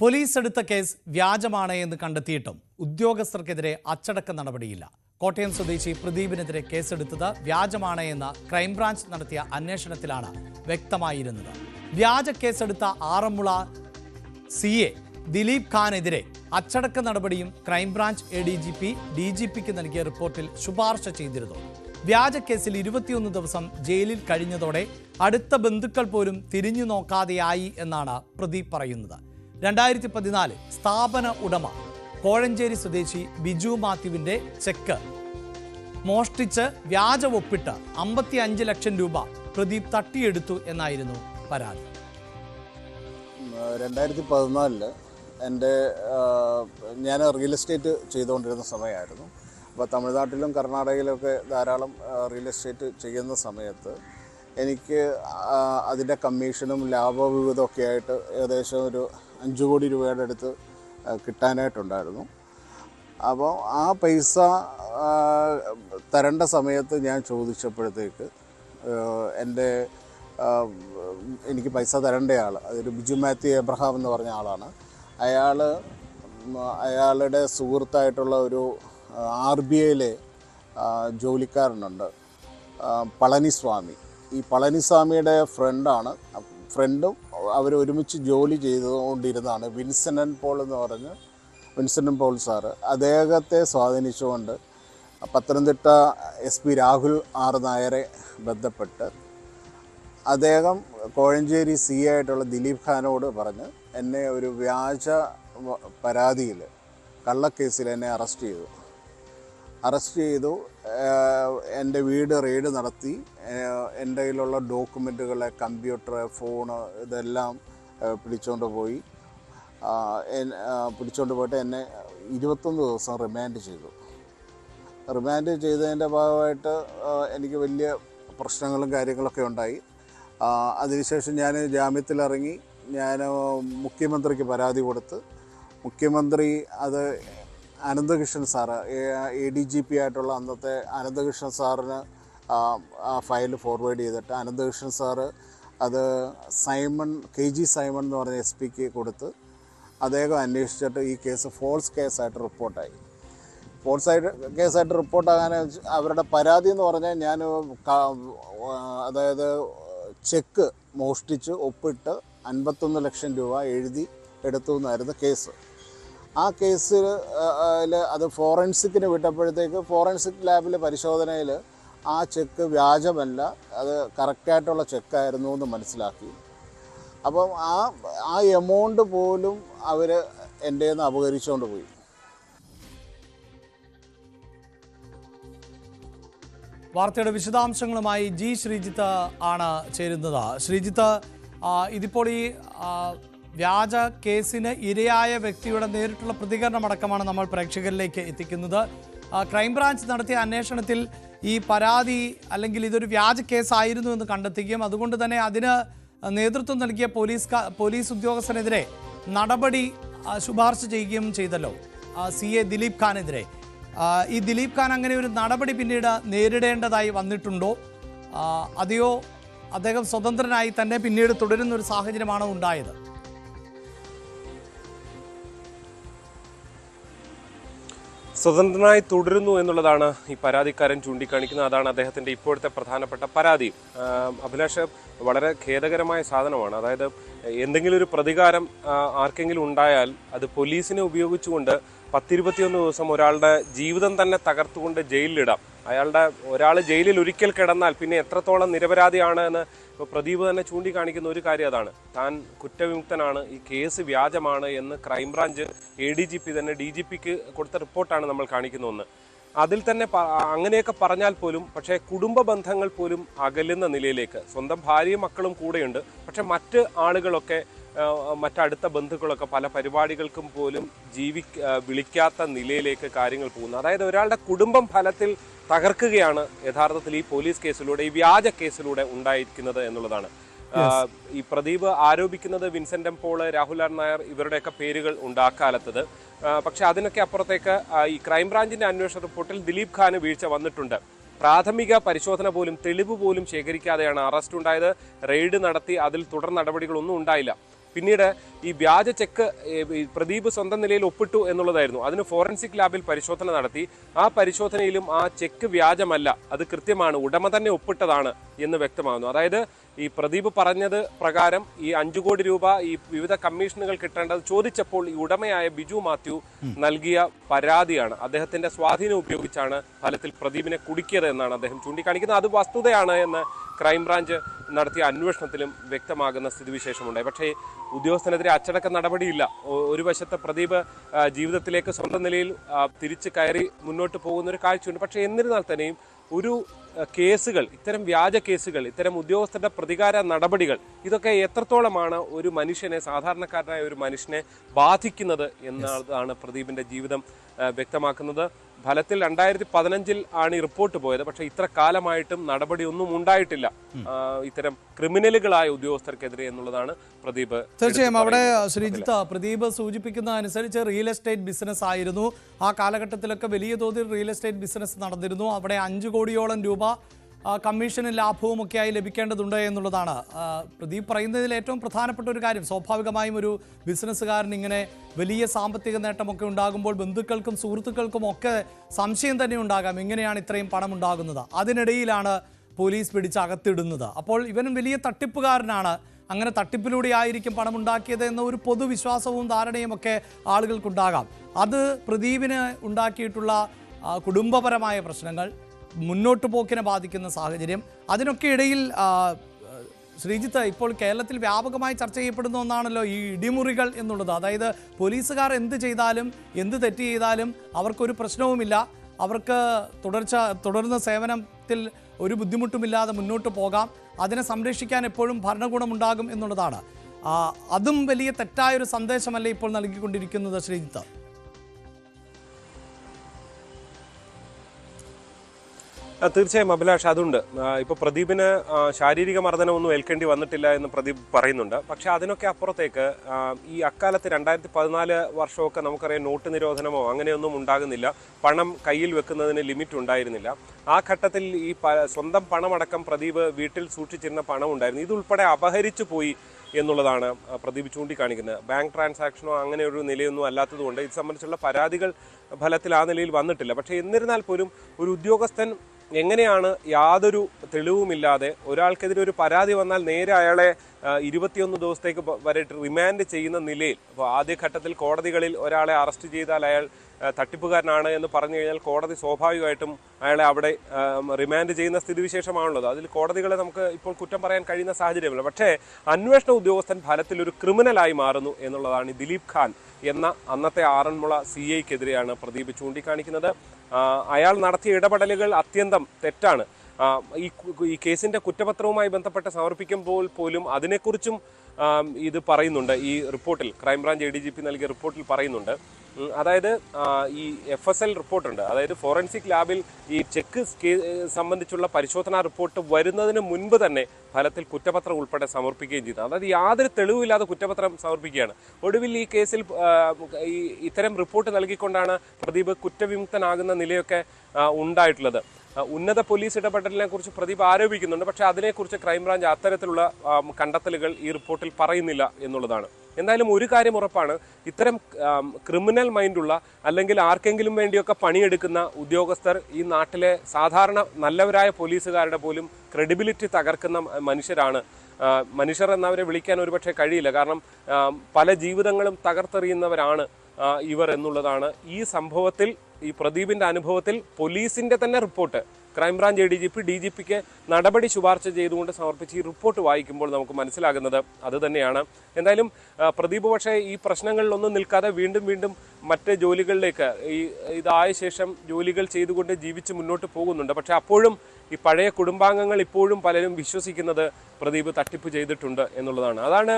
Police എടുത്ത case വ്യാജമാണ് എന്ന് കണ്ടെത്തിയിട്ടും ഉദ്യോഗസ്ഥർക്കെതിരെ അച്ചടക്ക നടപടിയില്ല. കോട്ടയം സ്വദേശി പ്രദീപിനെതിരെ കേസെടുത്തത് വ്യാജമാണ് എന്ന് ക്രൈംബ്രാഞ്ച് നടത്തിയ അന്വേഷണത്തിലാണ് വ്യക്തമായിരുന്നത്. വ്യാജ കേസെടുത്ത ആറന്മുള സി എ ദിലീപ് ഖാനെതിരെ അച്ചടക്ക നടപടിയും crime branch A D G P D G പിക്ക് നൽകിയ റിപ്പോർട്ടിൽ ശുപാർശ ചെയ്തിരുന്നു. വ്യാജ കേസിൽ ഇരുപത്തിയൊന്ന് ദിവസം ജയിലിൽ കഴിഞ്ഞതോടെ അടുത്ത ബന്ധുക്കൾ പോലും തിരിഞ്ഞു നോക്കാതെയായി എന്നാണ് പ്രദീപ് പറയുന്നത്. രണ്ടായിരത്തി പതിനാല് സ്ഥാപന ഉടമ കോഴഞ്ചേരി സ്വദേശി ബിജു മാത്യുവിന്റെ ചെക്ക്. മോഷ്ടിച്ച് വ്യാജ ഒപ്പിട്ട് അമ്പത്തി അഞ്ച് ലക്ഷം രൂപ പ്രദീപ് തട്ടിയെടുത്തു എന്നായിരുന്നു പരാതി. രണ്ടായിരത്തി പതിനാലിൽ എന്റെ ഞാൻ റിയൽ എസ്റ്റേറ്റ് ചെയ്തുകൊണ്ടിരുന്ന സമയമായിരുന്നു. അപ്പോൾ തമിഴ്നാട്ടിലും കർണാടകയിലൊക്കെ ധാരാളം റിയൽ എസ്റ്റേറ്റ് ചെയ്യുന്ന സമയത്ത് എനിക്ക് അതിന്റെ കമ്മീഷനും ലാഭവിഹിതമൊക്കെ ആയിട്ട് ഏകദേശം ഒരു അഞ്ച് കോടി രൂപയുടെ അടുത്ത് കിട്ടാനായിട്ടുണ്ടായിരുന്നു. അപ്പോൾ ആ പൈസ തരേണ്ട സമയത്ത് ഞാൻ ചോദിച്ചപ്പോഴത്തേക്ക് എന്റെ എനിക്ക് പൈസ തരേണ്ടയാൾ അതൊരു ബിജു മാത്യു എബ്രഹാം എന്ന് പറഞ്ഞ ആളാണ്. അയാൾ അയാളുടെ സുഹൃത്തായിട്ടുള്ള ഒരു ആർ ബി ഐയിലെ ജോലിക്കാരനുണ്ട് പളനിസ്വാമി. ഈ പളനിസ്വാമിയുടെ ഫ്രണ്ടാണ് ഫ്രണ്ടും അവർ ഒരുമിച്ച് ജോലി ചെയ്തുകൊണ്ടിരുന്നതാണ്. വിൻസെന്റ് പോൾ എന്ന് പറഞ്ഞ് വിൻസെന്റ് പോൾ സാറ് അദ്ദേഹത്തെ സ്വാധീനിച്ചുകൊണ്ട് Pathanamthitta S P Rahul R Nair ബന്ധപ്പെട്ട് അദ്ദേഹം കോഴഞ്ചേരി സി ആയിട്ടുള്ള ദിലീപ് ഖാനോട് പറഞ്ഞ് എന്നെ ഒരു വ്യാജ പരാതിയിൽ കള്ളക്കേസിൽ എന്നെ അറസ്റ്റ് ചെയ്തു. അറസ്റ്റ് ചെയ്തു. എന്റെ വീട് റെയ്ഡ് നടത്തി. എന്റെ കയ്യിലുള്ള ഡോക്യുമെന്റുകൾ കമ്പ്യൂട്ടർ ഫോണ് ഇതെല്ലാം പിടിച്ചുകൊണ്ട് പോയി. പിടിച്ചുകൊണ്ട് പോയിട്ട് എന്നെ ഇരുപത്തൊന്ന് ദിവസം റിമാൻഡ് ചെയ്തു. റിമാൻഡ് ചെയ്തതിന്റെ ഭാഗമായിട്ട് എനിക്ക് വലിയ പ്രശ്നങ്ങളും കാര്യങ്ങളൊക്കെ ഉണ്ടായി. അതിനുശേഷം ഞാൻ ജാമ്യത്തിലിറങ്ങി. ഞാൻ മുഖ്യമന്ത്രിക്ക് പരാതി കൊടുത്ത്. മുഖ്യമന്ത്രി അത് Ananthakrishnan sir A D G P ആയിട്ടുള്ള അന്നത്തെ അനന്തകൃഷ്ണൻ സാറിന് ഫയൽ ഫോർവേഡ് ചെയ്തിട്ട് അനന്തകൃഷ്ണൻ സാറ് അത് സൈമൺ കെ ജി സൈമൺ എന്ന് പറഞ്ഞ എസ് പിക്ക് കൊടുത്ത് അദ്ദേഹം അന്വേഷിച്ചിട്ട് ഈ കേസ് ഫോൾസ് കേസായിട്ട് റിപ്പോർട്ടായി ഫോൾസ് ആയിട്ട് കേസായിട്ട് റിപ്പോർട്ടാകാൻ അവരുടെ പരാതി എന്ന് പറഞ്ഞാൽ ഞാൻ അതായത് ചെക്ക് മോഷ്ടിച്ച് ഒപ്പിട്ട് അൻപത്തൊന്ന് ലക്ഷം രൂപ എഴുതി എടുത്തു എന്നായിരുന്നു കേസ്. ആ കേസിൽ അത് ഫോറൻസിക്കിന് വിട്ടപ്പോഴത്തേക്ക് ഫോറൻസിക് ലാബിലെ പരിശോധനയിൽ ആ ചെക്ക് വ്യാജമല്ല അത് കറക്റ്റായിട്ടുള്ള ചെക്കായിരുന്നു എന്ന് മനസ്സിലാക്കി. അപ്പം ആ ആ എമൗണ്ട് പോലും അവർ എന്റെ നിന്ന് അപകരിച്ചുകൊണ്ട് പോയി. വാർത്തയുടെ വിശദാംശങ്ങളുമായി ജി ശ്രീജിത്ത് ആണ് ചേരുന്നത്. ശ്രീജിത്ത് ഇതിപ്പോൾ ഈ വ്യാജ കേസിന് ഇരയായ വ്യക്തിയുടെ നേരിട്ടുള്ള പ്രതികരണമടക്കമാണ് നമ്മൾ പ്രേക്ഷകരിലേക്ക് എത്തിക്കുന്നത്. ക്രൈംബ്രാഞ്ച് നടത്തിയ അന്വേഷണത്തിൽ ഈ പരാതി അല്ലെങ്കിൽ ഇതൊരു വ്യാജ കേസായിരുന്നു എന്ന് കണ്ടെത്തുകയും അതുകൊണ്ട് തന്നെ അതിന് നേതൃത്വം നൽകിയ പോലീസ് പോലീസ് ഉദ്യോഗസ്ഥനെതിരെ നടപടി ശുപാർശ ചെയ്യുകയും ചെയ്തല്ലോ സി എ ദിലീപ് ഖാനെതിരെ. ഈ ദിലീപ് ഖാൻ അങ്ങനെ ഒരു നടപടി പിന്നീട് നേരിടേണ്ടതായി വന്നിട്ടുണ്ടോ? അതെയോ അദ്ദേഹം സ്വതന്ത്രനായി തന്നെ പിന്നീട് തുടരുന്ന ഒരു സാഹചര്യമാണോ ഉണ്ടായത്? സ്വതന്ത്രനായി തുടരുന്നു എന്നുള്ളതാണ് ഈ പരാതിക്കാരൻ ചൂണ്ടിക്കാണിക്കുന്നത്. അതാണ് അദ്ദേഹത്തിന്റെ ഇപ്പോഴത്തെ പ്രധാനപ്പെട്ട പരാതി. അഭിലാഷ് വളരെ ഖേദകരമായ സാധനമാണ്. അതായത് എന്തെങ്കിലും ഒരു പ്രതികാരം ആർക്കെങ്കിലും ഉണ്ടായാൽ അത് പോലീസിനെ ഉപയോഗിച്ചുകൊണ്ട് പത്തിരുപത്തിയൊന്ന് ദിവസം ഒരാളുടെ ജീവിതം തന്നെ തകർത്തുകൊണ്ട് ജയിലിലിടാം. അയാളുടെ ഒരാൾ ജയിലിൽ ഒരിക്കൽ കിടന്നാൽ പിന്നെ എത്രത്തോളം നിരപരാധിയാണ് എന്ന് ഇപ്പോൾ പ്രദീപ് തന്നെ ചൂണ്ടിക്കാണിക്കുന്ന ഒരു കാര്യം അതാണ്. താൻ കുറ്റവിമുക്തനാണ് ഈ കേസ് വ്യാജമാണ് എന്ന് crime branch A D G P തന്നെ ഡി ജി പിക്ക് കൊടുത്ത റിപ്പോർട്ടാണ് നമ്മൾ കാണിക്കുന്ന ഒന്ന്. അതിൽ തന്നെ അങ്ങനെയൊക്കെ പറഞ്ഞാൽ പോലും പക്ഷേ കുടുംബ ബന്ധങ്ങൾ പോലും അകലുന്ന നിലയിലേക്ക് സ്വന്തം ഭാര്യയും മക്കളും കൂടെയുണ്ട് പക്ഷെ മറ്റ് ആളുകളൊക്കെ മറ്റടുത്ത ബന്ധുക്കളൊക്കെ പല പരിപാടികൾക്കും പോലും ജീവി വിളിക്കാത്ത നിലയിലേക്ക് കാര്യങ്ങൾ പോകുന്നു. അതായത് ഒരാളുടെ കുടുംബം ഫലത്തിൽ തകർക്കുകയാണ് യഥാർത്ഥത്തിൽ ഈ പോലീസ് കേസിലൂടെ ഈ വ്യാജ കേസിലൂടെ ഉണ്ടായിരിക്കുന്നത് എന്നുള്ളതാണ്. ഈ പ്രദീപ് ആരോപിക്കുന്നത് വിൻസെന്റ് പോൾ രാഹുൽ ആർ നായർ ഇവരുടെയൊക്കെ പേരുകൾ ഉണ്ട് ആ, പക്ഷെ അതിനൊക്കെ അപ്പുറത്തേക്ക് ഈ ക്രൈംബ്രാഞ്ചിന്റെ അന്വേഷണ റിപ്പോർട്ടിൽ ദിലീപ് ഖാന് വീഴ്ച വന്നിട്ടുണ്ട്. പ്രാഥമിക പരിശോധന പോലും തെളിവ് പോലും ശേഖരിക്കാതെയാണ് അറസ്റ്റ് ഉണ്ടായത്. റെയ്ഡ് നടത്തി അതിൽ തുടർ നടപടികളൊന്നും ഉണ്ടായില്ല. പിന്നീട് ഈ വ്യാജ ചെക്ക് പ്രദീപ് സ്വന്തം നിലയിൽ ഒപ്പിട്ടു എന്നുള്ളതായിരുന്നു. അതിന് ഫോറൻസിക് ലാബിൽ പരിശോധന നടത്തി. ആ പരിശോധനയിലും ആ ചെക്ക് വ്യാജമല്ല. അത് കൃത്യമാണ്. ഉടമ തന്നെ ഒപ്പിട്ടതാണ് എന്ന് വ്യക്തമാകുന്നു. അതായത് ഈ പ്രദീപ് പറഞ്ഞത് പ്രകാരം ഈ അഞ്ചു കോടി രൂപ ഈ വിവിധ കമ്മീഷനുകൾ കിട്ടേണ്ടത് ചോദിച്ചപ്പോൾ ഈ ഉടമയായ ബിജു മാത്യു നൽകിയ പരാതിയാണ്. അദ്ദേഹത്തിന്റെ സ്വാധീനം ഉപയോഗിച്ചാണ് ഫലത്തിൽ പ്രദീപിനെ കുടുക്കിയത് എന്നാണ് അദ്ദേഹം ചൂണ്ടിക്കാണിക്കുന്നത്. അത് വസ്തുതയാണ് എന്ന് ക്രൈംബ്രാഞ്ച് നടത്തിയ അന്വേഷണത്തിലും വ്യക്തമാകുന്ന സ്ഥിതിവിശേഷമുണ്ടായി. പക്ഷേ ഉദ്യോഗസ്ഥനെതിരെ അച്ചടക്ക നടപടിയില്ല. ഒരു വശത്ത് പ്രദീപ് ജീവിതത്തിലേക്ക് സ്വന്തം നിലയിൽ തിരിച്ചു കയറി മുന്നോട്ട് പോകുന്ന ഒരു കാഴ്ചയുണ്ട്. പക്ഷേ എന്നിരുന്നാൽ തന്നെയും ഒരു കേസുകൾ ഇത്തരം വ്യാജ കേസുകൾ ഇത്തരം ഉദ്യോഗസ്ഥരുടെ പ്രതികാര നടപടികൾ ഇതൊക്കെ എത്രത്തോളമാണ് ഒരു മനുഷ്യനെ സാധാരണക്കാരനായ ഒരു മനുഷ്യനെ ബാധിക്കുന്നത് എന്നതാണ് പ്രദീപിന്റെ ജീവിതം വ്യക്തമാക്കുന്നത്. ഫലത്തിൽ രണ്ടായിരത്തി പതിനഞ്ചിൽ ആണ് ഈ റിപ്പോർട്ട് പോയത്. പക്ഷേ ഇത്ര കാലമായിട്ടും നടപടിയൊന്നും ഉണ്ടായിട്ടില്ല. ഇത്തരം ക്രിമിനലുകളായ ഉദ്യോഗസ്ഥർക്കെതിരെ എന്നുള്ളതാണ് പ്രദീപ് തീർച്ചയായും അവിടെ ശ്രീജിത്ത പ്രദീപ് സൂചിപ്പിക്കുന്ന അനുസരിച്ച് റിയൽ എസ്റ്റേറ്റ് ബിസിനസ് ആയിരുന്നു. ആ കാലഘട്ടത്തിലൊക്കെ വലിയ തോതിൽ റിയൽ എസ്റ്റേറ്റ് ബിസിനസ് നടന്നിരുന്നു. അവിടെ അഞ്ച് കോടിയോളം രൂപ കമ്മീഷനും ലാഭവും ഒക്കെയായി ലഭിക്കേണ്ടതുണ്ട് എന്നുള്ളതാണ്. പ്രദീപ് പറയുന്നതിൽ ഏറ്റവും പ്രധാനപ്പെട്ട ഒരു കാര്യം സ്വാഭാവികമായും ഒരു ബിസിനസ്സുകാരൻ ഇങ്ങനെ വലിയ സാമ്പത്തിക നേട്ടമൊക്കെ ഉണ്ടാകുമ്പോൾ ബന്ധുക്കൾക്കും സുഹൃത്തുക്കൾക്കും ഒക്കെ സംശയം തന്നെ ഉണ്ടാകാം എങ്ങനെയാണ് ഇത്രയും പണം ഉണ്ടാകുന്നത്? അതിനിടയിലാണ് പോലീസ് പിടിച്ച് അകത്തിടുന്നത്. അപ്പോൾ ഇവനും വലിയ തട്ടിപ്പുകാരനാണ്. അങ്ങനെ തട്ടിപ്പിലൂടെ ആയിരിക്കും പണം ഉണ്ടാക്കിയത് എന്ന ഒരു പൊതുവിശ്വാസവും ധാരണയും ഒക്കെ ആളുകൾക്കുണ്ടാകാം. അത് പ്രദീപിന് ഉണ്ടാക്കിയിട്ടുള്ള കുടുംബപരമായ പ്രശ്നങ്ങൾ മുന്നോട്ട് പോക്കിനെ ബാധിക്കുന്ന സാഹചര്യം. അതിനൊക്കെ ഇടയിൽ ശ്രീജിത്ത് ഇപ്പോൾ കേരളത്തിൽ വ്യാപകമായി ചർച്ച ചെയ്യപ്പെടുന്ന ഒന്നാണല്ലോ ഈ ഇടിമുറികൾ എന്നുള്ളത്. അതായത് പോലീസുകാർ എന്ത് ചെയ്താലും എന്ത് തെറ്റ് ചെയ്താലും അവർക്കൊരു പ്രശ്നവുമില്ല. അവർക്ക് തുടർച്ച തുടർന്ന സേവനത്തിൽ ഒരു ബുദ്ധിമുട്ടുമില്ലാതെ മുന്നോട്ട് പോകാം. അതിനെ സംരക്ഷിക്കാൻ എപ്പോഴും ഭരണകൂടമുണ്ടാകും എന്നുള്ളതാണ്. അതും വലിയ തെറ്റായൊരു സന്ദേശമല്ലേ ഇപ്പോൾ നൽകിക്കൊണ്ടിരിക്കുന്നത് ശ്രീജിത്ത്? തീർച്ചയായും അഭിലാഷ് അതുണ്ട്. ഇപ്പോൾ പ്രദീപിന് ശാരീരിക മർദ്ദനമൊന്നും ഏൽക്കേണ്ടി വന്നിട്ടില്ല എന്ന് പ്രദീപ് പറയുന്നുണ്ട്. പക്ഷെ അതിനൊക്കെ അപ്പുറത്തേക്ക് ഈ അക്കാലത്ത് രണ്ടായിരത്തി പതിനാല് വർഷമൊക്കെ നമുക്കറിയാം നോട്ട് നിരോധനമോ അങ്ങനെയൊന്നും ഉണ്ടാകുന്നില്ല. പണം കയ്യിൽ വെക്കുന്നതിന് ലിമിറ്റ് ഉണ്ടായിരുന്നില്ല. ആ ഘട്ടത്തിൽ ഈ സ്വന്തം പണമടക്കം പ്രദീപ് വീട്ടിൽ സൂക്ഷിച്ചിരുന്ന പണം ഉണ്ടായിരുന്നു. ഇതുൾപ്പെടെ അപഹരിച്ചു പോയി എന്നുള്ളതാണ് പ്രദീപ് ചൂണ്ടിക്കാണിക്കുന്നത്. ബാങ്ക് ട്രാൻസാക്ഷനോ അങ്ങനെ ഒരു നിലയൊന്നും അല്ലാത്തതുകൊണ്ട് ഇത് സംബന്ധിച്ചുള്ള പരാതികൾ ഫലത്തിൽ ആ നിലയിൽ വന്നിട്ടില്ല. പക്ഷേ എന്നിരുന്നാൽ പോലും ഒരു ഉദ്യോഗസ്ഥൻ എങ്ങനെയാണ് യാതൊരു തെളിവുമില്ലാതെ ഒരാൾക്കെതിരെ ഒരു പരാതി വന്നാൽ നേരെ അയാളെ ഇരുപത്തിയൊന്ന് ദിവസത്തേക്ക് വരെ റിമാൻഡ് ചെയ്യുന്ന നിലയിൽ അപ്പോൾ ആദ്യഘട്ടത്തിൽ കോടതികളിൽ ഒരാളെ അറസ്റ്റ് ചെയ്താൽ അയാൾ തട്ടിപ്പുകാരനാണ് എന്ന് പറഞ്ഞു കഴിഞ്ഞാൽ കോടതി സ്വാഭാവികമായിട്ടും അയാളെ അവിടെ റിമാൻഡ് ചെയ്യുന്ന സ്ഥിതിവിശേഷമാണുള്ളത്. അതിൽ കോടതികളെ നമുക്ക് ഇപ്പോൾ കുറ്റം പറയാൻ കഴിയുന്ന സാഹചര്യമില്ല. പക്ഷേ അന്വേഷണ ഉദ്യോഗസ്ഥൻ ഫലത്തിൽ ഒരു ക്രിമിനലായി മാറുന്നു എന്നുള്ളതാണ് ദിലീപ് ഖാൻ എന്ന അന്നത്തെ ആറന്മുള സി ഐക്കെതിരെയാണ് പ്രദീപ് ചൂണ്ടിക്കാണിക്കുന്നത്. അയാൾ നടത്തിയ ഇടപെടലുകൾ അത്യന്തം തെറ്റാണ്. ഈ ഈ കേസിന്റെ കുറ്റപത്രവുമായി ബന്ധപ്പെട്ട് സമർപ്പിക്കുമ്പോൾ പോലും അതിനെക്കുറിച്ചും ഇത് പറയുന്നുണ്ട്. ഈ റിപ്പോർട്ടിൽ crime branch A D G P നൽകിയ റിപ്പോർട്ടിൽ പറയുന്നുണ്ട്. അതായത് ഈ എഫ് എസ് എൽ റിപ്പോർട്ടുണ്ട് അതായത് ഫോറൻസിക് ലാബിൽ ഈ ചെക്ക് സംബന്ധിച്ചുള്ള പരിശോധനാ റിപ്പോർട്ട് വരുന്നതിന് മുൻപ് തന്നെ ഫലത്തിൽ കുറ്റപത്രം ഉൾപ്പെടെ സമർപ്പിക്കുകയും ചെയ്തു. അതായത് യാതൊരു തെളിവില്ലാതെ കുറ്റപത്രം സമർപ്പിക്കുകയാണ്. ഒടുവിൽ ഈ കേസിൽ ഈ ഇത്തരം റിപ്പോർട്ട് നൽകിക്കൊണ്ടാണ് പ്രദീപ് കുറ്റവിമുക്തനാകുന്ന നിലയൊക്കെ ഉണ്ടായിട്ടുള്ളത്. ഉന്നത പോലീസ് ഇടപെടലിനെ കുറിച്ച് പ്രദീപ് ആരോപിക്കുന്നുണ്ട്. പക്ഷേ അതിനെക്കുറിച്ച് ക്രൈംബ്രാഞ്ച് അത്തരത്തിലുള്ള കണ്ടെത്തലുകൾ ഈ റിപ്പോർട്ടിൽ പറയുന്നില്ല എന്നുള്ളതാണ്. എന്തായാലും ഒരു കാര്യം ഉറപ്പാണ്. ഇത്തരം ക്രിമിനൽ മൈൻഡുള്ള അല്ലെങ്കിൽ ആർക്കെങ്കിലും വേണ്ടിയൊക്കെ പണിയെടുക്കുന്ന ഉദ്യോഗസ്ഥർ ഈ നാട്ടിലെ സാധാരണ നല്ലവരായ പോലീസുകാരുടെ പോലും ക്രെഡിബിലിറ്റി തകർക്കുന്ന മനുഷ്യരാണ്. മനുഷ്യർ എന്നവരെ വിളിക്കാൻ ഒരുപക്ഷെ കഴിയില്ല. കാരണം പല ജീവിതങ്ങളും തകർത്തെറിയുന്നവരാണ് ഇവർ എന്നുള്ളതാണ് ഈ സംഭവത്തിൽ ഈ പ്രദീപിന്റെ അനുഭവത്തിൽ പോലീസിന്റെ തന്നെ report. Crime branch A D G P D G പിക്ക് നടപടി ശുപാർശ ചെയ്തുകൊണ്ട് സമർപ്പിച്ച ഈ റിപ്പോർട്ട് വായിക്കുമ്പോൾ നമുക്ക് മനസ്സിലാകുന്നത് അതുതന്നെയാണ് എന്തായാലും പ്രദീപ് പക്ഷേ ഈ പ്രശ്നങ്ങളിലൊന്നും നിൽക്കാതെ വീണ്ടും വീണ്ടും മറ്റ് ജോലികളിലേക്ക് ഈ ഇതായ ശേഷം ജോലികൾ ചെയ്തുകൊണ്ട് ജീവിച്ച് മുന്നോട്ട് പോകുന്നുണ്ട്. പക്ഷേ അപ്പോഴും ഈ പഴയ കുടുംബാംഗങ്ങൾ ഇപ്പോഴും പലരും വിശ്വസിക്കുന്നത് പ്രദീപ് തട്ടിപ്പ് ചെയ്തിട്ടുണ്ട് എന്നുള്ളതാണ്. അതാണ്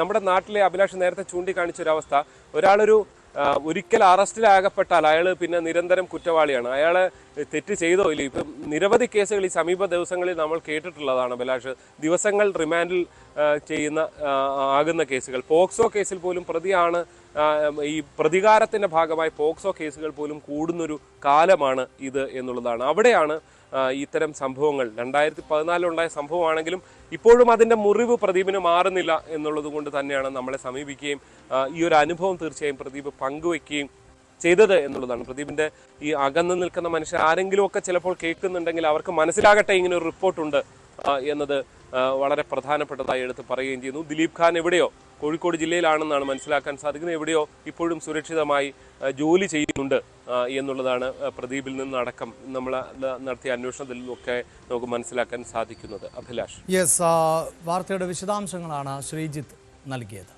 നമ്മുടെ നാട്ടിലെ അഭിലാഷ് നേരത്തെ ചൂണ്ടിക്കാണിച്ച ഒരു അവസ്ഥ ഒരാളൊരു ഒരിക്കൽ അറസ്റ്റിലാകപ്പെട്ടാൽ അയാൾ പിന്നെ നിരന്തരം കുറ്റവാളിയാണ്. അയാൾ തെറ്റ് ചെയ്തോ ഇല്ല? ഇപ്പം നിരവധി കേസുകൾ ഈ സമീപ ദിവസങ്ങളിൽ നമ്മൾ കേട്ടിട്ടുള്ളതാണ് ബലാഷ്. ദിവസങ്ങൾ റിമാൻഡിൽ ചെയ്യുന്ന ആകുന്ന കേസുകൾ. പോക്സോ കേസിൽ പോലും പ്രതിയാണ് ഈ പ്രതികാരത്തിന്റെ ഭാഗമായി പോക്സോ കേസുകൾ പോലും കൂടുന്നൊരു കാലമാണ് ഇത് എന്നുള്ളതാണ്. അവിടെയാണ് ഇത്തരം സംഭവങ്ങൾ. രണ്ടായിരത്തി പതിനാലിലുണ്ടായ സംഭവമാണെങ്കിലും ഇപ്പോഴും അതിന്റെ മുറിവ് പ്രദീപിന് മാറുന്നില്ല എന്നുള്ളത് കൊണ്ട് തന്നെയാണ് നമ്മളെ സമീപിക്കുകയും ഈ ഒരു അനുഭവം തീർച്ചയായും പ്രദീപ് പങ്കുവെക്കുകയും ചെയ്തത് എന്നുള്ളതാണ്. പ്രദീപിന്റെ ഈ അകന്നു നിൽക്കുന്ന മനുഷ്യർ ആരെങ്കിലുമൊക്കെ ചിലപ്പോൾ കേൾക്കുന്നുണ്ടെങ്കിൽ അവർക്ക് മനസ്സിലാകട്ടെ ഇങ്ങനെ ഒരു റിപ്പോർട്ടുണ്ട് എന്നത് വളരെ പ്രധാനപ്പെട്ടതായി എടുത്ത് പറയുകയും ചെയ്യുന്നു. ദിലീപ് ഖാൻ എവിടെയോ കോഴിക്കോട് ജില്ലയിലാണെന്നാണ് മനസ്സിലാക്കാൻ സാധിക്കുന്നത്. എവിടെയോ ഇപ്പോഴും സുരക്ഷിതമായി ജോലി ചെയ്യുന്നുണ്ട് എന്നുള്ളതാണ് പ്രദീപിൽ നിന്നടക്കം നമ്മൾ നടത്തിയ അന്വേഷണത്തിൽ ഒക്കെ നമുക്ക് മനസ്സിലാക്കാൻ സാധിക്കുന്നത്. അഭിലാഷ്. യെസ് വാർത്തയുടെ വിശദാംശങ്ങളാണ് ശ്രീജിത്ത് നൽകിയത്.